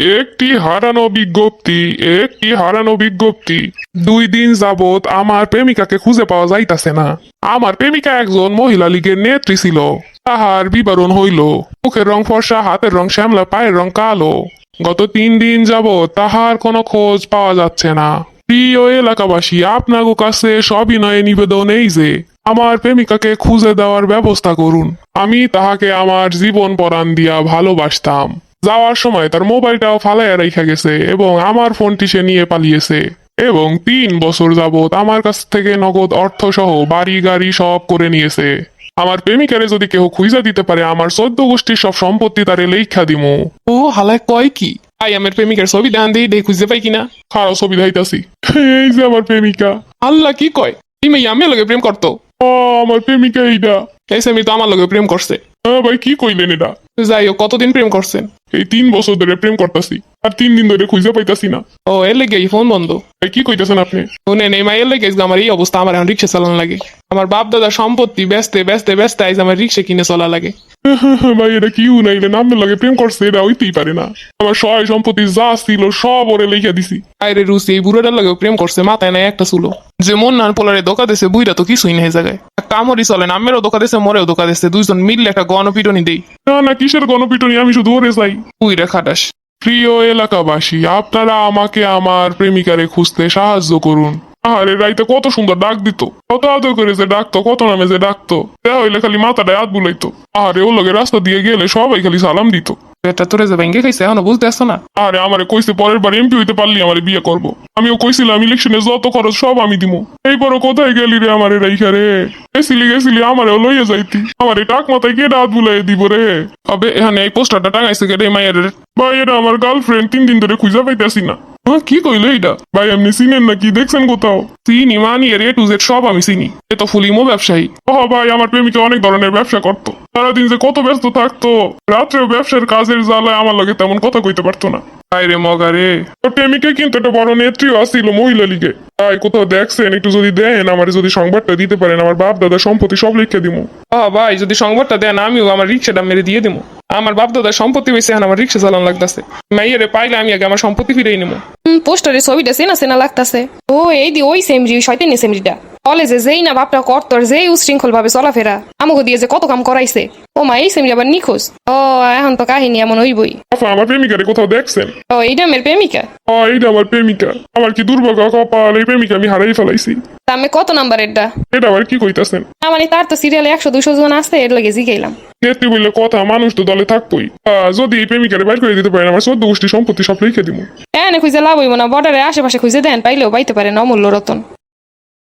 একটি হারানো বিজ্ঞপ্তি, একটি হারানো বিজ্ঞপ্তি। দুই দিন যাবৎ আমার প্রেমিকাকে খুঁজে পাওয়া যাইতাছে না। আমার প্রেমিকা একজন মহিলা লীগের নেত্রী ছিল। তাহার বিবরণ হইল, মুখের রং ফর্সা, হাতের রং শ্যামলা, পায়ের রং কালো। গত তিন দিন যাবৎ তাহার কোনো খোঁজ পাওয়া যাচ্ছে না। প্রিয় এলাকাবাসী, আপনার কাছে সবিনয়ে নিবেদন এই যে, আমার প্রেমিকাকে খুঁজে দেওয়ার ব্যবস্থা করুন। আমি তাহাকে আমার জীবন পরাণ দিয়া ভালোবাসতাম। যাওয়ার সময় তার মোবাইলটাও ফালাইয়া রেখে গেছে এবং আমার ফোনটি সে নিয়ে পালিয়েছে। এবং তিন বছর যাবত আমার কাছ থেকে নগদ অর্থ সহ বাড়ি গাড়ি সব করে নিয়েছে। আমার প্রেমিকারে যদি কেউ খুঁজা দিতে পারে আমার চোদ্দ গোষ্ঠীর সব সম্পত্তি তারে লেখা দিমু। ও হালায় কয় কি? আই আমার প্রেমিকার ছবি দান দিই দেখে খুঁজে পাই কিনা? খারাপ ছবি ধাইতাছি এই যে আমার প্রেমিকা। আল্লাহ কি কয়? এই মেয়ে আমি লগে প্রেম করতো। ও আমার প্রেমিকা এইটা এই সেমি তো আমার লগে প্রেম করছে। হ্যাঁ ভাই কি কইলেন এটা? যাই হোক কতদিন প্রেম করছেন এই তিন বছর ধরে প্রেম করতেছি আর তিন দিন ধরে খুঁজে পাইতাছি না। ও এর লেগে এই ফোন বন্ধ। ভাই কি কইতাছেন আপনি? শুনে নেই মাইয়ের লেগে আমার এই অবস্থা আমার এখন রিক্সা চালানো লাগে। আমার বাপ দাদা সম্পত্তি ব্যস্তে ব্যস্তে ব্যস্তে আইজ আমার রিক্সা কিনে চলা লাগে। ভাই এটা কি উনাইলেন আপনার লাগে প্রেম করছে এটা হইতেই পারে না। আমার সহায় সম্পত্তি যা ছিল সব ওরে লিখে দিছি। আরে রুসি এই বুড়োটার লাগেও প্রেম করছে মাথায় নাই একটা চুলো। যে মন নান পোলারে দোকা দেশে বুইরা তো কিছুই নেই জায়গায়। কামড়ি চলে না আমেরও দোকা দেশে মরেও দোকা দেশে দুইজন মিললে একটা গণপিটনি দেই। না না কিসের গণপিটনি? আমি শুধু ওরে চাই। বুইরা খাটাস। প্রিয় এলাকাবাসী আপনারা আমাকে আমার প্রেমিকারে খুঁজতে সাহায্য করুন। আরে রাইতে কত সুন্দর ডাক দিত। কত আদর করে যে ডাকতো কত নামে যে ডাকতো। দেয়া হইলে খালি মাথাটায় হাত বুলাইতো। আরে ও লগে রাস্তা দিয়ে গেলে সবাই খালি সালাম দিত। এটা তোরে যে ভেঙ্গে খাইছে এখনও বুঝতে আসছো না? আরে আমারে কইছে পরের বার এমপি হইতে পারলি আমারে বিয়ে করব। আমিও কইছিলাম ইলেকশনে যত খরচ সব আমি দিমু। এই বড় কোথায় গেলি রে আমারে রাইখা রে? গেছিলি গেছিলি আমারে লইয়া যাইতি। আমারে টাক মাথায় কে রাত বুলাই দিব রে? তবে এখানে এই পোস্টারটা টাঙাইছে কেটে মায়ের ভাই এটা আমার গার্লফ্রেন্ড তিন দিন ধরে খুঁজে পাইতাছি না। হ্যাঁ কি কইলো এইটা? ভাই, আপনি চিনেন নাকি? দেখছেন কোথাও? চিনি, মানি এর এ টু জেড সব আমি চিনি। এ তো ফুলিমো ব্যবসায়ী। ও ভাই, আমার প্রেমিকা অনেক ধরনের ব্যবসা সারাদিন যে কত ব্যস্ত থাকতো, রাত্রেও ব্যবসার কাজের জ্বালায় আমার লগে তেমন কথা কইতে পারতো না। আরে মগা রে। তোর প্রেমিকা কিন্তু একটা বড় আসছিল মহিলা লীগে। তাই কোথাও দেখছেন? একটু যদি দেন, আমার যদি সংবাদটা দিতে পারেন, আমার বাপ দাদা সম্পত্তি সব লিখে দিমু। ও ভাই, যদি সংবাদটা দেন, আমিও আমার রিক্সাটা মেরে দিয়ে দেবো আমার বাপ দাদার সম্পত্তি বেশি এখন আমার রিক্সা চালানো লাগতেছে। মাইয়ারে পাইলে আমি আগে আমার সম্পত্তি ফিরেই নেব পোস্টারে ছবিটা চেনা চেনা লাগতাছে। ও এই দি ওই সেমরি শয়তানি সেমরিটা কলেজে যেই না বাপটা কর্তর যেই উশৃঙ্খল ভাবে চলাফেরা আমাকে দিয়ে যে কত কাম করাইছে। ও মা এই সেমরি আবার নিখোঁজ। ও এখন তো কাহিনী এমন হইবই। আফা আমার প্রেমিকারে কোথাও দেখছেন? ও এইটা আমার প্রেমিকা। ও এইটা আমার প্রেমিকা। আমার কি দুর্ভাগ্য কপাল এই প্রেমিকা আমি হারাই ফেলাইছি। আমি কত নাম্বার এটা এটা আবার কি কইতাছেন? না মানে তার তো সিরিয়ালে একশো দুশো জন আছে এর লাগে জিগাইলাম। নেত্রী বললে কথা মানুষ তো দলে থাকবোই। যদি এই প্রেমিকারে বাইর করে দিতে পারেন আমার চোদ্দ গোষ্ঠী সম্পত্তি সব লিখে দিব এনে খুঁজে লাভ হইব না। বর্ডারে আশেপাশে খুঁজে দেন পাইলেও পাইতে পারেন অমূল্য রতন।